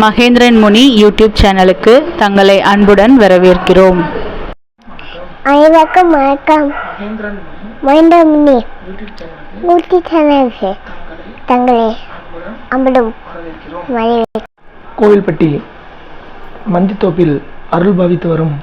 மகேந்திரன் முனி YouTube சேனலுக்கு தங்களை அன்புடன் வரவேற்கிறோம். அனைவருக்கும் வணக்கம். மைண்டமினி ஊட்டி சேனலுக்கு தங்களை வரவேற்கிறேன் கோவில்பட்டி மந்தித்தோப்பில் அருள் பாவித்து வரும்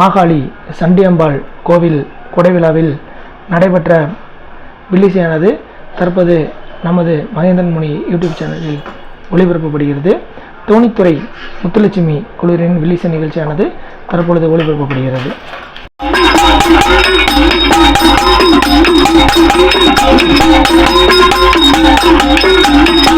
மாகாளி சண்டியம்பாள் கோவில் கொடைவிழாவில் நடைபெற்ற வில்லிசையானது தற்போது நமது மகேந்திரன் முனி யூடியூப் சேனலில் ஒளிபரப்பப்படுகிறது. தோணித்துறை முத்துலட்சுமி குழுவின் வில்லிசை நிகழ்ச்சியானது தற்பொழுது ஒளிபரப்பப்படுகிறது. ஆடிய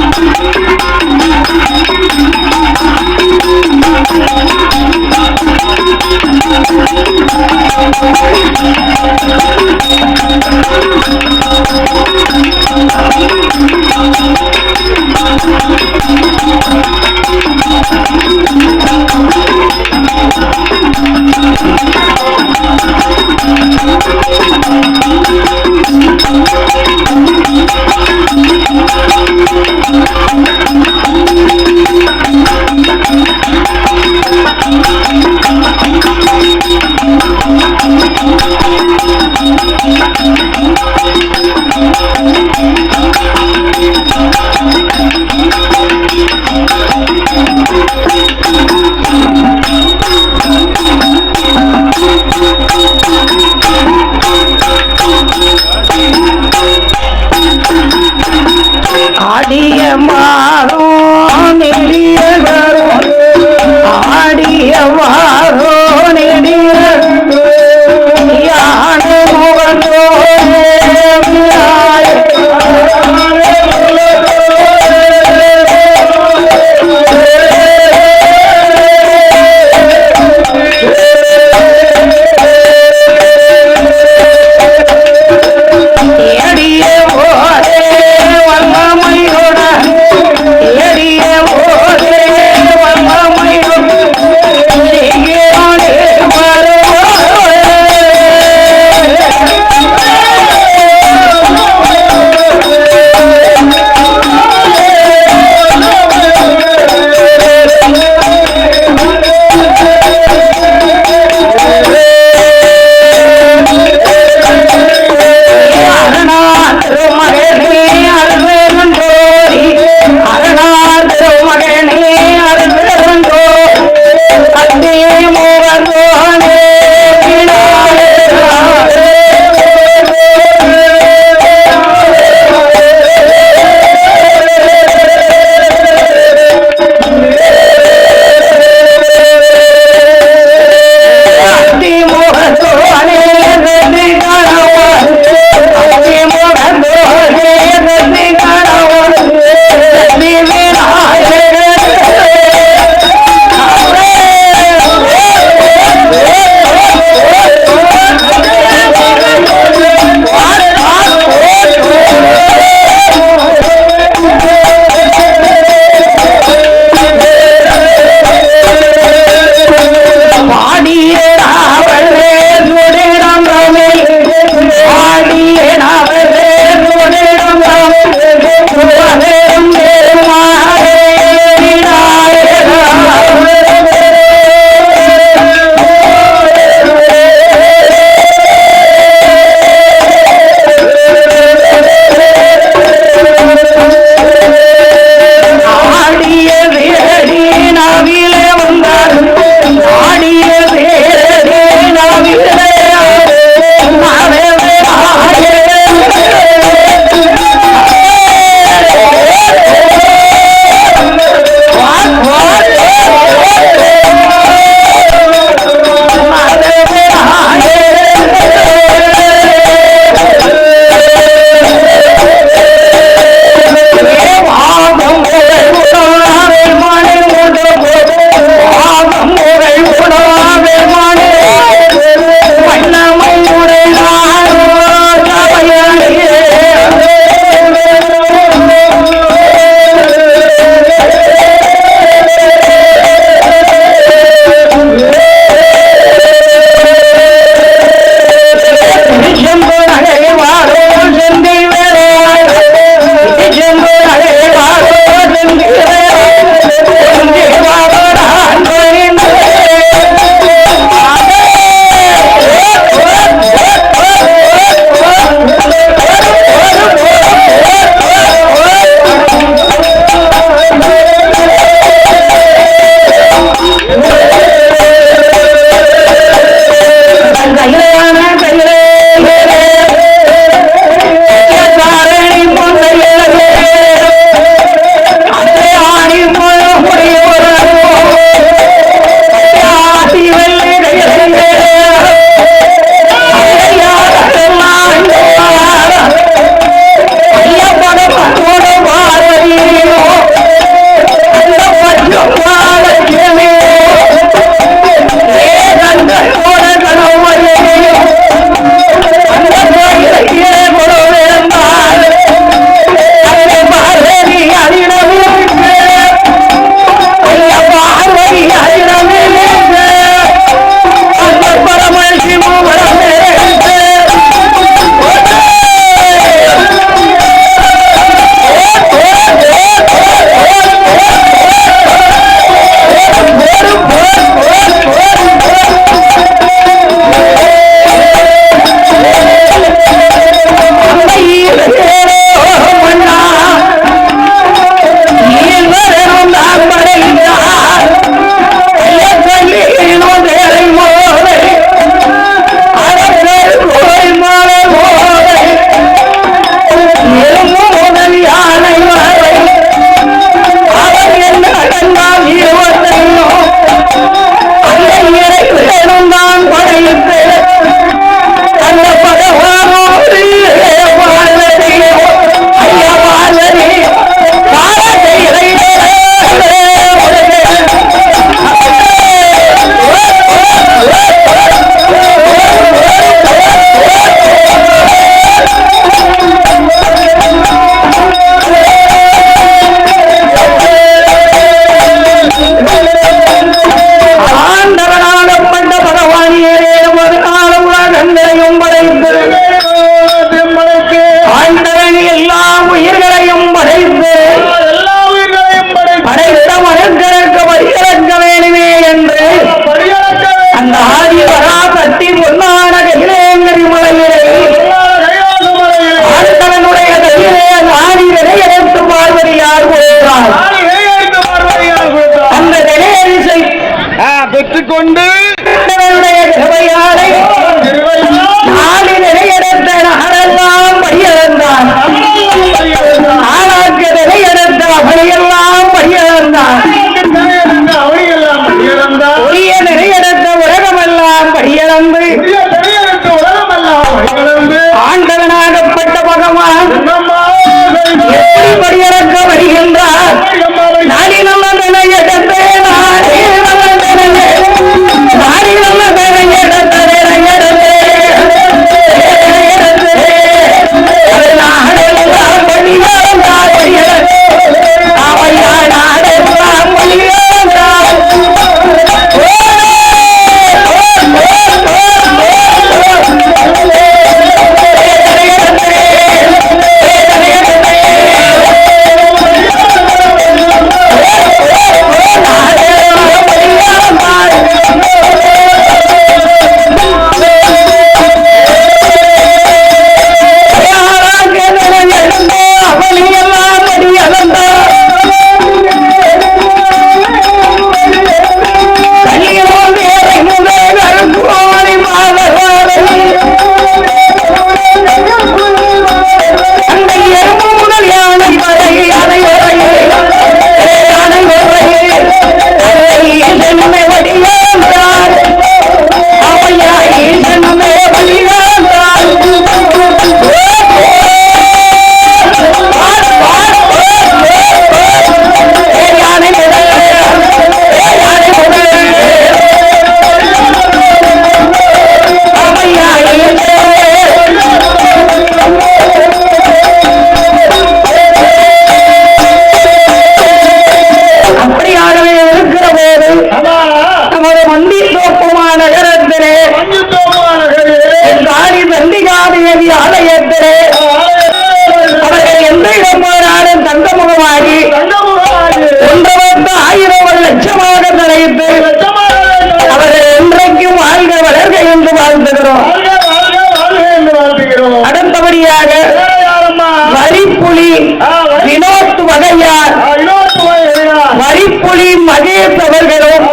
பங்கேற்றவர்களும்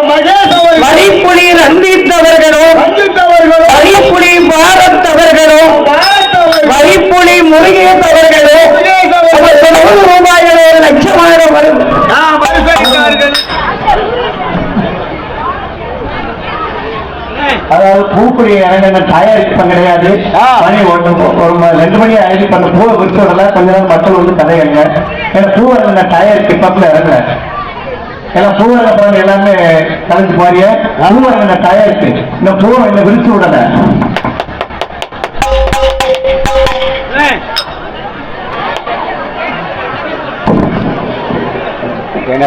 வரிப்புலியில் அந்தித்தவர்களும் வரிப்புலி பாரத்தவர்களும் வரிப்புலி முருகேசவர்களும் தொண்ணூறு ரூபாயில் ஒரு லட்சமாக வரும். அதாவது பூக்குடி இறங்கின தயாரிப்பு கிடையாது. மணி ஒன்று ஒரு ரெண்டு மணி ஆயிடுச்சு. பண்ண பூவை குறிச்சு கொஞ்ச நேரம் மக்கள் வந்து கதையாங்க ஏன்னா பூவை தயாரிப்பு பக்கத்தில் இறங்குறேன் எல்லாம் பூவரங்க பழம் எல்லாமே கலந்து பாரிய பூவரங்க தயாரித்து இந்த பூவை என்ன விரிச்சு விடல. என்ன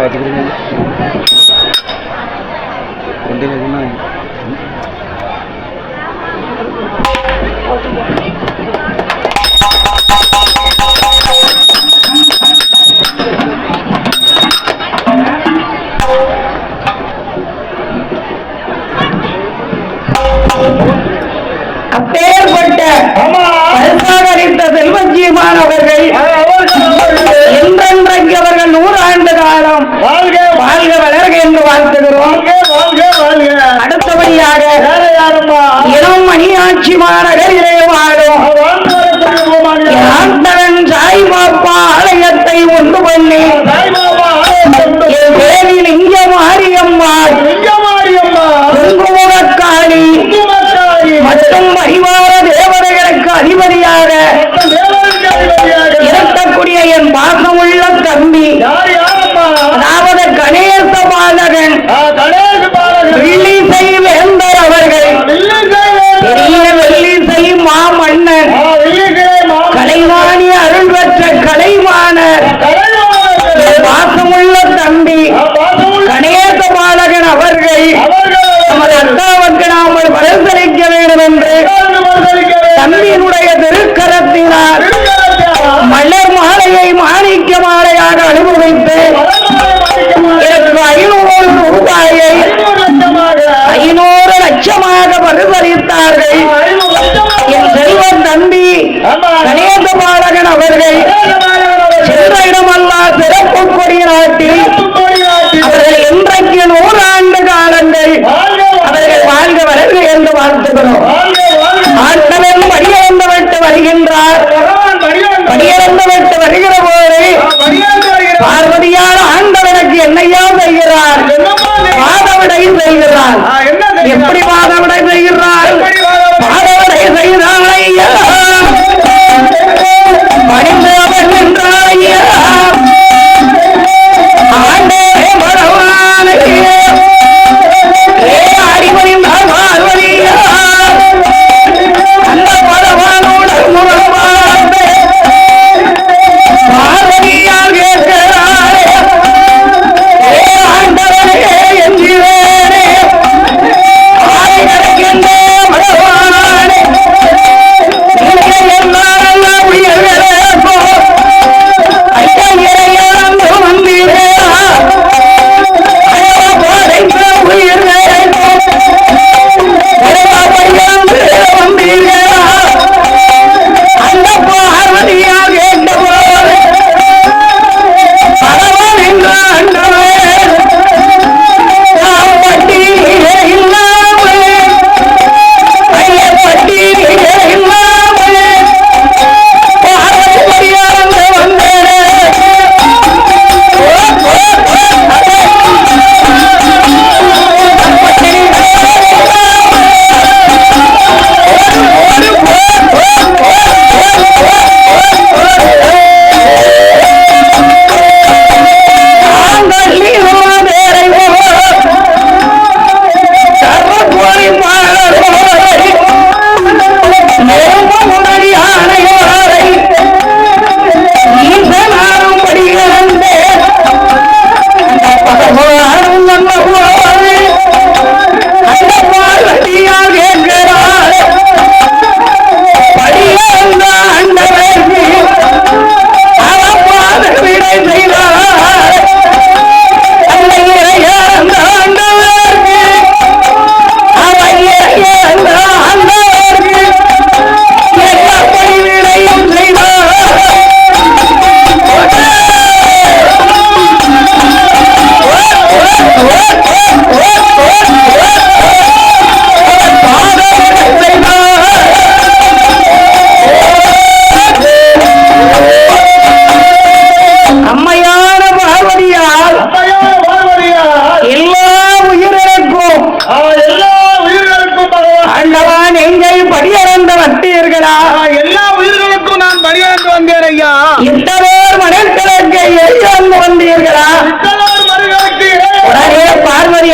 முக்கியமான வேலையிலே வாழும் சாய்பாப்பா ஆலயத்தை உண்டு பண்ணி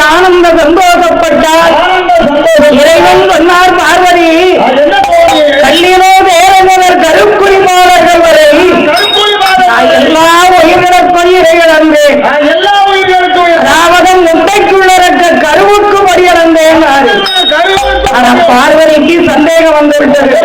ஆனந்த சந்தோஷப்பட்டால் இறைவன் சொன்னார் பார்வதி கல்லிலோ நேரமுதல் கருப்புரி மாணவர்கள் வரை எல்லா உயிரிழப்பை இறையிழந்தேன் அதாவது முட்டைக்குள்ள இருக்க கருவுக்கு படியிழந்தேன் ஆனா பார்வதிக்கு சந்தேகம் வந்துவிட்டது.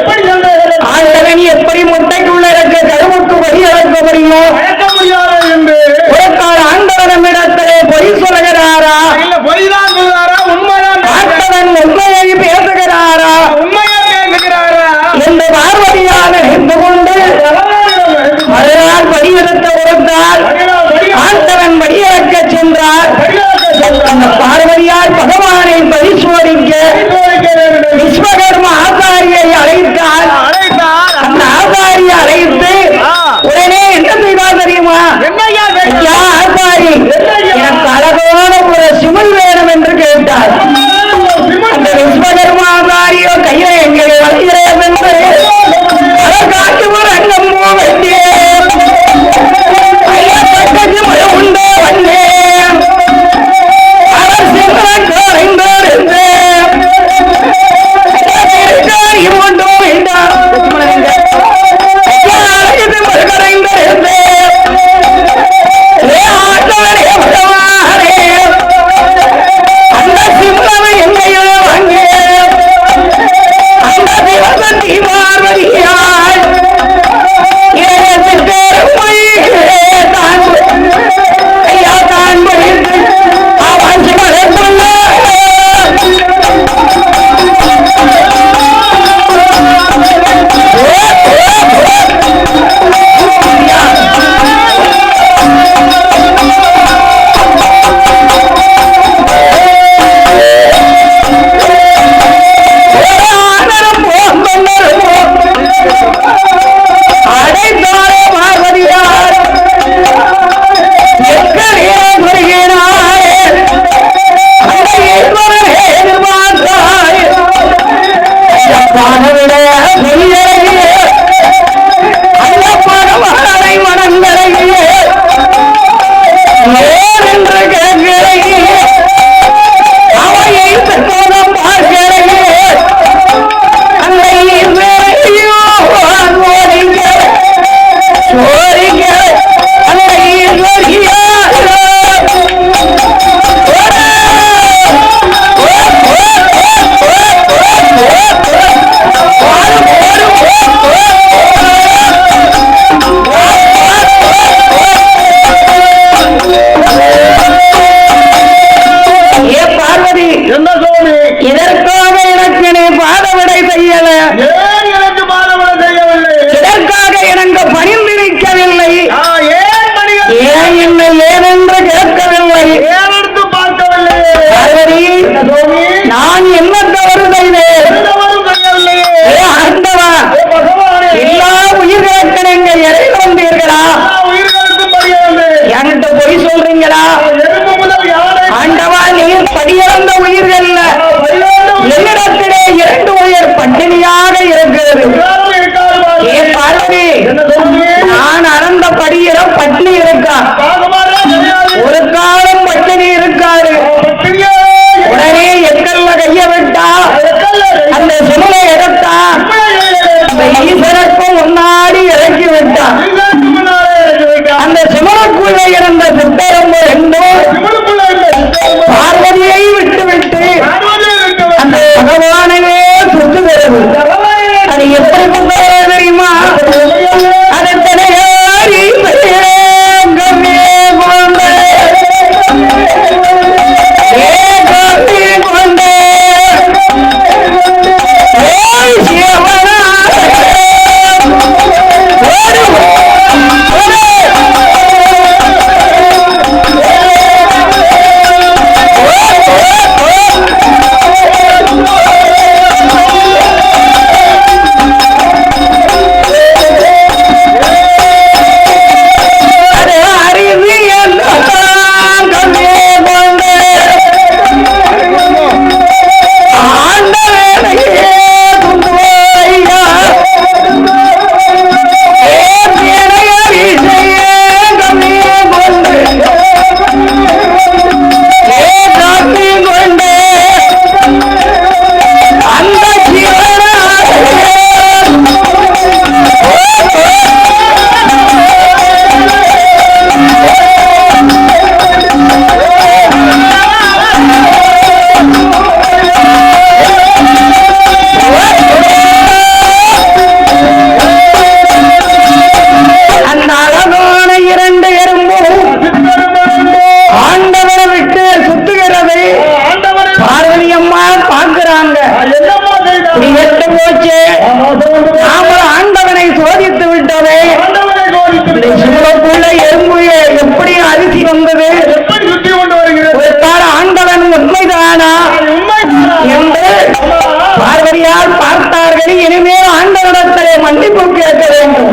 மன்னிப்பு கேட்க வேண்டும்.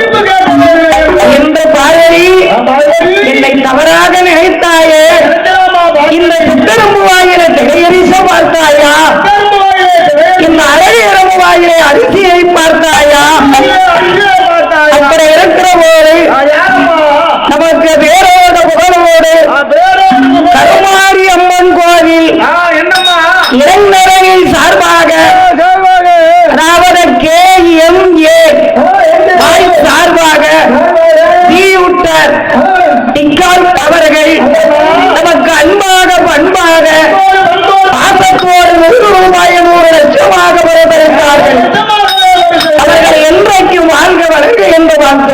என்ற பாதரி என்னை தவறாக நினைத்தாயே. இந்த புத்தரம்பு வாயில திகையரிச பார்த்தாயா? இந்த அழகு இரம்பு வாயில அரிசியை பார்த்தாயா? அப்புறம் இருக்கிற போது நமக்கு வேற